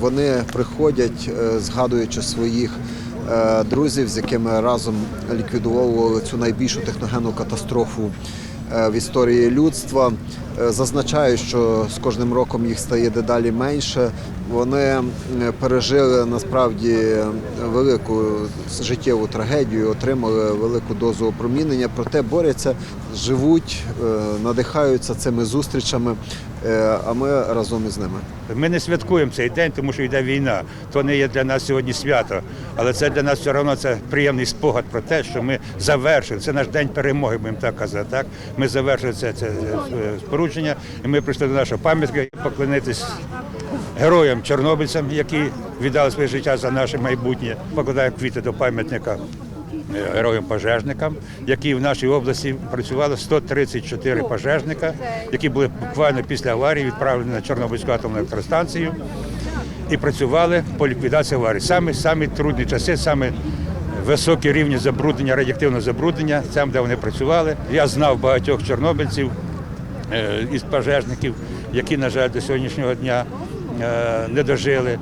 Вони приходять, е, згадуючи своїх е, друзів, з якими разом ліквідовували цю найбільшу техногенну катастрофу е, в історії людства. Зазначаю, що з кожним роком їх стає дедалі менше. Вони пережили насправді велику життєву трагедію, отримали велику дозу опромінення, проте борються, живуть, надихаються цими зустрічами, а ми разом із ними. Ми не святкуємо цей день, тому що йде війна. То не є для нас сьогодні свято. Але це для нас все одно це приємний спогад про те, що ми завершили. Це наш день перемоги, будемо так казати. Так? Ми завершили це, це, е, спорудження, і ми прийшли до нашого пам'ятника поклонитись героям чорнобильцям, які віддали своє життя за наше майбутнє. Покладаємо квіти до пам'ятника е, героям пожежникам, які в нашій області працювали 134 пожежника, які були буквально після аварії відправлені на Чорнобильську атомну електростанцію і працювали по ліквідації аварії. Саме самі трудні часи, саме високі рівні забруднення, радіоактивного забруднення, там, де вони працювали. Я знав багатьох чорнобильців е, із пожежників, які, на жаль, до сьогоднішнього дня е, не дожили.